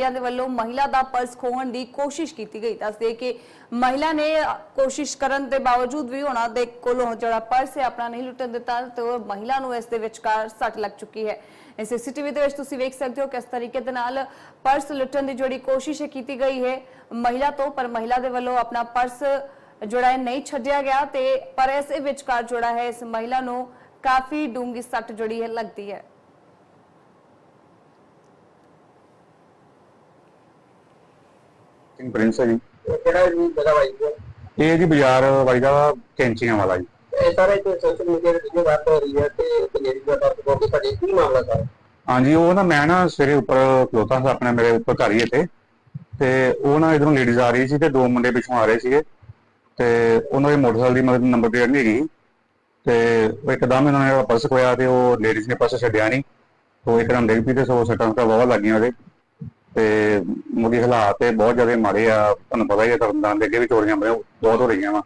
ਲੁਟੇਰਿਆਂ ਦੇ ਵੱਲੋਂ ਮਹਿਲਾ ਦਾ ਪਰਸ ਖੋਹਣ ਦੀ ਕੋਸ਼ਿਸ਼ ਕੀਤੀ ਗਈ। ਦੱਸਦੇ ਕਿ ਮਹਿਲਾ ਨੇ ਕੋਸ਼ਿਸ਼ ਕਰਨ ਦੇ ਬਾਵਜੂਦ ਵੀ ਉਹਨਾਂ ਦੇ ਕੋਲੋਂ ਜਿਹੜਾ ਪਰਸ ਹੈ ਆਪਣਾ ਨਹੀਂ ਲੁੱਟਣ ਦਿੱਤਾ ਤੇ ਉਹ ਮਹਿਲਾ ਨੂੰ ਇਸ ਦੇ ਵਿਚਕਾਰ ਸੱਟ ਲੱਗ ਚੁੱਕੀ ਹੈ। ਇਸ ਸੀਸੀਟੀਵੀ ਦੇ ਵਿੱਚ ਤੁਸੀਂ ਵੇਖ ਸਕਦੇ ਹੋ ਕਿਸ ਤਰੀਕੇ ਦੇ ਨਾਲ ਪਰਸ ਲੁੱਟਣ ਦੀ ਜਿਹੜੀ ਕੋਸ਼ਿਸ਼ ਕੀਤੀ ਗਈ ਹੈ। ਮਹਿਲਾ ਤੋਂ ਪਰ ਮਹਿਲਾ ਦੇ ਵੱਲੋਂ ਆਪਣਾ ਪਰਸ ਜਿਹੜਾ ਹੈ ਨਹੀਂ ਛੱਡਿਆ ਗਿਆ ਤੇ ਪਰ ਇਸ ਵਿਚਕਾਰ ਜਿਹੜਾ ਹੈ ਇਸ ਮਹਿਲਾ ਨੂੰ ਕਾਫੀ ਡੂੰਗੀ ਸੱਟ ਜਿਹੜੀ ਹੈ ਲੱਗਦੀ ਹੈ। ਸਿੰਘ ਪ੍ਰਿੰਸ ਹੈ ਜੀ। ਕਿਹੜਾ ਜੀ ਜਗ੍ਹਾ ਵਾਈ ਹੈ ਇਹ ਜੀ ਬਾਜ਼ਾਰ ਵਾਈਦਾ ਕੈਂਚੀਆਂ ਵਾਲਾ ਜੀ। ਇਹ ਸਾਰੇ ਤੇ ਸੋਸ਼ਲ ਮੀਡੀਆ ਦੇ ਵੀਡੀਓ ਵਾਇਰਲ ਹੋ ਰਹੀ ਹੈ ਤੇ ਲੇਡੀ ਦਾ ਦਰਦ ਹੋ ਕੇ ਸਾਡੀ ਕੀ ਮਾਮਲਾ ਸਰ ਹਾਂਜੀ ਉਹ ਨਾ ਮੈਂ ਨਾ ਸਵੇਰੇ ਉੱਪਰ ਖਲੋਤਾ ਸੀ ਆਪਣੇ ਮੇਰੇ ਉੱਪਰ ਘਰ ਹੀ ਇੱਥੇ। ਤੇ ਉਹ ਨਾ ਇਧਰੋਂ ਲੇਡੀਜ਼ ਆ ਰਹੀ ਸੀ ਤੇ ਦੋ ਮੁੰਡੇ ਪਿੱਛੋਂ ਆ ਰਹੇ ਸੀਗੇ। ਤੇ ਉਹਨਾਂ ਦੇ ਮੋਟਰਸਾਈਕਲ ਦੀ ਮਤਲਬ ਨੰਬਰ ਪਲੇਟ ਨਹੀਂ ਹੈਗੀ। ਤੇ ਉਹ ਇੱਕਦਮ ਇਹਨਾਂ ਨੇ ਪਰਸ ਖੋਇਆ ਤੇ ਉਹ ਲੇਡੀਜ਼ ਨੇ ਪਰਸ ਛੱਡਿਆ ਨਹੀਂ। ਉਹ ਇੱਕਦਮ ਡਿੱਗ ਪਈ ਤੇ ਸੋ ਸੱਟਾਂ ਤਾਂ ਬਹੁਤ ਲੱਗੀਆਂ ਉਹਦੇ। ਤੇ ਮੁੰਡੀ ਹਾਲਾਤ ਤੇ ਬਹੁਤ ਜ਼ਿਆਦਾ ਮਾੜੇ ਆ, ਤੁਹਾਨੂੰ ਪਤਾ ਹੀ ਹੈ ਤਰਨਤਾਰਨ ਦੇ ਅੱਗੇ ਵੀ ਚੋਰੀਆਂ ਬਹੁਤ ਹੋ ਰਹੀਆਂ ਵਾ।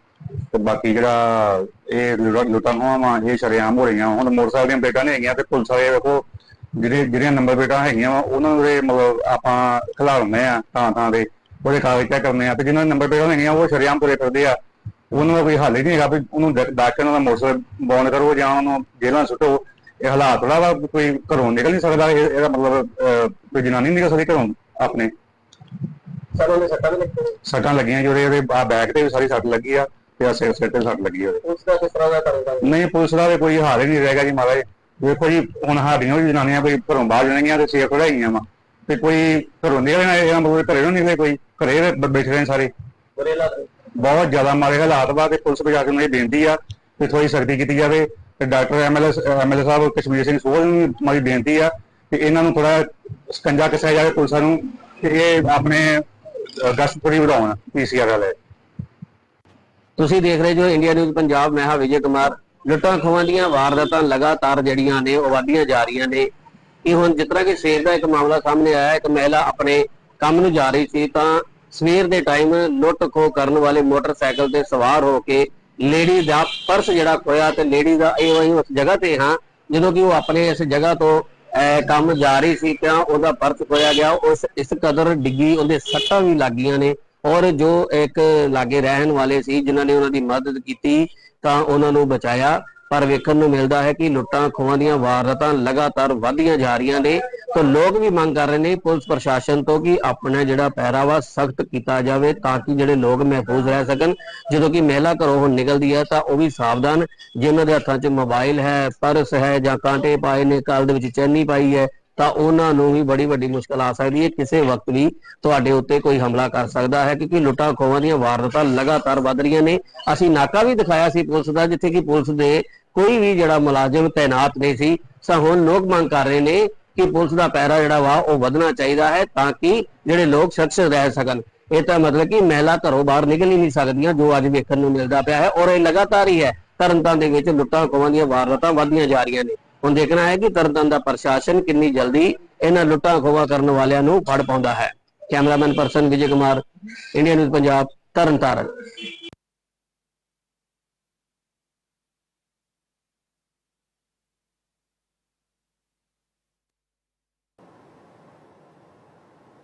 ਤੇ ਬਾਕੀ ਜਿਹੜਾ ਇਹ ਲੁੱਟਾਂ ਲੁੱਟਾਂ ਇਹ ਸ਼ਰੇਆਮ ਹੋ ਰਹੀਆਂ ਹੁਣ ਮੋਟਰਸਾਈਕਲ ਦੀਆਂ ਪਲੇਟਾਂ ਨਹੀਂ ਹੈਗੀਆਂ ਤੇ ਪੁਲਿਸ ਵਾਲੇ ਵੇਖੋ ਜਿਹੜੇ ਜਿਹੜੀਆਂ ਨੰਬਰ ਪਲੇਟਾਂ ਹੈਗੀਆਂ ਵਾ, ਉਹਨਾਂ ਦੇ ਮਤਲਬ ਆਪਾਂ ਖਿਲਾਉਂਦੇ ਆ ਥਾਂ ਥਾਂ ਦੇ ਉਹਦੇ ਕਾਗਜ਼ ਚੈੱਕ ਕਰਨੇ ਆ। ਤੇ ਜਿਨ੍ਹਾਂ ਦੇ ਨੰਬਰ ਪਲੇਟਾਂ ਹੈਗੀਆਂ, ਉਹ ਸ਼ਰੇਆਮ ਤੁਰੇ ਫਿਰਦੇ ਆ। ਉਹਨਾਂ ਦਾ ਕੋਈ ਹੱਲ ਹੀ ਨਹੀਂ ਹੈਗਾ ਵੀ ਉਹਨੂੰ ਡਾਕ ਕੇ ਉਹਨਾਂ ਦਾ ਮੋਟਰਸਾਈਕਲ ਬੌਂਡ ਕਰੋ ਜਾਂ ਉਹਨੂੰ ਜੇਲ੍ਹਾਂ ਸੁੱਟੋ। ਇਹ ਹਾਲਾਤ ਥੋੜਾ ਵਾ ਕੋਈ ਘਰੋਂ ਨਿਕਲ ਨਹੀਂ ਸਕਦਾ ਇਹ- ਇਹਦਾ ਮਤਲਬ ਅਹ, ਕੋਈ ਜਨਾਨੀ ਨਹੀਂ ਨਿਕਲ ਸਕਦੀ ਘਰੋਂ ਆਪਣੇ। ਸਰ ਉਹਨੇ ਸੱਟਾਂ ਵੀ ਲੱਗੀਆਂ ਸੱਟਾਂ ਲੱਗੀਆਂ ਜਿਹੜੇ ਇਹਦੇ ਆ ਬੈਗ ਤੇ ਵੀ ਸਾਰੀ ਸੱਟ ਲੱਗੀ ਆ ਤੇ ਆ ਸਿਰ ਸਿਰ ਤੇ ਸੱਟ ਲੱਗੀ ਆ ਉਸ ਦਾ ਕਿਸ ਤਰ੍ਹਾਂ ਦਾ ਕਰੇਗਾ ਨਹੀਂ ਪੁਲਿਸ ਦਾ ਵੀ ਕੋਈ ਹਾਲ ਹੀ ਨਹੀਂ ਰਹੇਗਾ ਜੀ ਮਹਾਰਾਜ। ਵੇਖੋ ਜੀ ਹੁਣ ਸਾਡੀਆਂ ਵੀ ਜਨਾਨੀਆਂ ਕੋਈ ਘਰੋਂ ਬਾਹਰ ਜਾਣਗੀਆਂ ਤੇ ਸਿਰ ਖੜਾਈਆਂ ਵਾ। ਤੇ ਕੋਈ ਘਰੋਂ ਨਿਕਲਣਾ ਇਹ ਮਤਲਬ ਘਰੇ ਨੂੰ ਨਿਕਲੇ ਕੋਈ। ਘਰੇ ਬ- ਬੈਠੇ ਰਹੇ ਸਾਰੇ। ਬੁਰੇ ਨੇ। ਬਹੁਤ ਜ਼ਿਆਦਾ ਮਾੜੇ ਹਾਲਾਤ ਵਾ ਤੇ ਪੁਲਿਸ ਪ੍ਰਸ਼ਾਸਨ ਨੂੰ ਇਹ ਬੇਨਤੀ ਆ ਕਿ ਥੋੜੀ ਸਖਤੀ ਕੀਤੀ ਜਾਵੇ। ਤੇ ਡਾਕਟਰ ਐਮਐਲਏ ਐਮਐਲਏ ਸਾਹਿਬ ਕਸ਼ਮੀਰ ਸਿੰਘ ਸੋਹਲ ਨੂੰ ਵੀ ਬੇਨਤੀ ਆ ਕਿ ਇਹਨਾਂ ਨੂੰ ਥੋੜਾ ਸਕੰਜਾ ਕੱਸਿਆ ਜਾਵੇ ਪੁਲਿਸਾਂ ਨੂੰ ਕਿ ਇਹ ਆਪਣੇ ਗਸ਼ਤ ਥੋੜੀ ਵਧਾਉਣ ਪੀਸੀਆਰ ਵਾਲੇ। ਤੁਸੀਂ ਦੇਖ ਰਹੇ ਜੋ ਇੰਡੀਆ ਨਿਊਜ਼ ਪੰਜਾਬ, ਮੈਂ ਹਾਂ ਵਿਜੇ ਕੁਮਾਰ। ਲੁੱਟਾਂ ਖੋਹਾਂ ਦੀਆਂ ਵਾਰਦਾਤਾਂ ਲਗਾਤਾਰ ਜਿਹੜੀਆਂ ਨੇ, ਉਹ ਵਧੀਆਂ ਜਾ ਰਹੀਆਂ ਨੇ। ਇਹ ਹੁਣ ਜਿਸ ਤਰ੍ਹਾਂ ਕਿ ਸਵੇਰ ਦਾ ਇੱਕ ਮਾਮਲਾ ਸਾਹਮਣੇ ਆਇਆ, ਇੱਕ ਮਹਿਲਾ ਆਪਣੇ ਕੰਮ ਨੂੰ ਜਾ ਰਹੀ ਸੀ, ਤਾਂ ਸਵੇਰ ਦੇ ਟਾਈਮ ਲੁੱਟ ਖੋਹ ਕਰਨ ਵਾਲੇ ਮੋਟਰਸਾਈਕਲ ਤੇ ਸਵਾਰ ਹੋ ਕੇ ਲੇਡੀ ਦਾ ਪਰਸ ਜਿਹੜਾ ਖੋਇਆ ਤੇ ਲੇਡੀ ਦਾ ਇਹ ਵਹੀਂ ਉਸ ਜਗ੍ਹਾ ਤੇ ਹਾਂ, ਜਦੋਂ ਕਿ ਉਹ ਆਪਣੇ ਇਸ ਜਗ੍ਹਾ ਤੋਂ ਕੰਮ ਜਾ ਰਹੀ ਸੀ ਤਾਂ ਉਹਦਾ ਪਰਸ ਖੋਇਆ ਗਿਆ। ਉਸ, ਇਸ ਕਦਰ ਡਿੱਗੀ, ਉਹਦੇ ਸੱਟਾਂ ਵੀ ਲੱਗੀਆਂ ਨੇ। ਔਰ ਜੋ ਇੱਕ ਲਾਗੇ ਰਹਿਣ ਵਾਲੇ ਸੀ, ਜਿਨ੍ਹਾਂ ਨੇ ਉਹਨਾਂ ਦੀ ਮਦਦ ਕੀਤੀ, ਤਾਂ ਉਹਨਾਂ ਨੂੰ ਬਚਾਇਆ। ਪਰ ਵੇਖਣ ਨੂੰ ਮਿਲਦਾ ਹੈ ਕਿ ਲੁੱਟਾਂ ਖੋਹਾਂ ਦੀਆਂ ਵਾਰਦਾਤਾਂ ਲਗਾਤਾਰ ਵਧੀਆਂ ਜਾ ਰਹੀਆਂ ਨੇ। ਤਾਂ ਲੋਕ ਵੀ ਮੰਗ ਕਰ ਰਹੇ ਨੇ ਪੁਲਿਸ ਪ੍ਰਸ਼ਾਸਨ ਤੋਂ ਕਿ ਆਪਣਾ ਜਿਹੜਾ ਪਹਿਰਾਵਾ ਸਖਤ ਕੀਤਾ ਜਾਵੇ ਤਾਂ ਕਿ ਜਿਹੜੇ ਲੋਕ ਮਹਿਫੂਜ਼ ਰਹਿ ਸਕਣ। ਜਦੋਂ ਕਿ ਮਹਿਲਾ ਘਰੋਂ ਹੁਣ ਨਿਕਲਦੀ ਹੈ ਤਾਂ ਉਹ ਵੀ ਸਾਵਧਾਨ ਜੇ ਉਹਨਾਂ ਦੇ ਹੱਥਾਂ 'ਚ ਮੋਬਾਈਲ ਹੈ, ਪਰਸ ਹੈ ਜਾਂ ਕਾਂਟੇ ਪਾਏ ਨੇ, ਕਾਲ ਦੇ ਵਿੱਚ ਚੈਨੀ ਪਾਈ ਹੈ, ਤਾਂ ਉਹਨਾਂ ਨੂੰ ਵੀ ਬੜੀ ਵੱਡੀ ਮੁਸ਼ਕਲ ਆ ਸਕਦੀ ਹੈ। ਕਿਸੇ ਵਕਤ ਵੀ ਤੁਹਾਡੇ ਉੱਤੇ ਕੋਈ ਹਮਲਾ ਕਰ ਸਕਦਾ ਹੈ, ਕਿਉਂਕਿ ਲੁੱਟਾਂ ਖੋਹਾਂ ਦੀਆਂ ਵਾਰਦਾਤਾਂ ਲਗਾਤਾਰ ਵੱਧ ਰਹੀਆਂ ਨੇ। ਅਸੀਂ ਨਾਕਾ ਵੀ ਦਿਖਾਇਆ ਸੀ ਪੁਲਿਸ ਦਾ, ਜਿੱਥੇ ਕਿ ਪੁਲਿਸ ਦੇ ਕੋਈ ਵੀ ਜਿਹੜਾ ਮੁਲਾਜ਼ਮ ਤਾਇਨਾਤ ਨਹੀਂ ਸੀ ਸਾ ਹੁਣ ਲੋਕ ਮੰਗ ਕਰ ਰਹੇ ਨੇ ਕਿ ਪੁਲਿਸ ਦਾ ਪਹਿਰਾ ਜਿਹੜਾ ਵਾ ਉਹ ਵਧਣਾ ਚਾਹੀਦਾ ਹੈ ਤਾਂ ਕਿ ਜਿਹੜੇ ਲੋਕ ਸੁਰੱਖਿਅਤ ਰਹਿ ਸਕਣ। ਇਹ ਤਾਂ ਮਤਲਬ ਕਿ ਮਹਿਲਾ ਘਰੋਂ ਬਾਹਰ ਨਿਕਲ ਹੀ ਨਹੀਂ ਸਕਦੀਆਂ ਜੋ ਅੱਜ ਵੇਖਣ ਨੂੰ ਮਿਲਦਾ ਪਿਆ ਹੈ ਔਰ ਇਹ ਲਗਾਤਾਰ ਹੀ ਹੈ। ਤਰਨਤਾਰਨ ਦੇ ਵਿੱਚ ਲੁੱਟਾਂ ਖੋਹਾਂ ਦੀਆਂ ਵਾਰਦਾਤਾਂ ਵਧਦੀਆਂ ਜਾ ਰਹੀਆਂ ਨੇ। ਹੁਣ ਦੇਖਣਾ ਹੈ ਕਿ ਤਰਨਤਾਰਨ ਦਾ ਪ੍ਰਸ਼ਾਸਨ ਕਿੰਨੀ ਜਲਦੀ ਇਹਨਾਂ ਲੁੱਟਾਂ ਖੋਹਾਂ ਕਰਨ ਵਾਲਿਆਂ ਨੂੰ ਫੜ ਪਾਉਂਦਾ ਹੈ। Cameraman person Vijay Kumar, India News Punjab, Tarn Taran.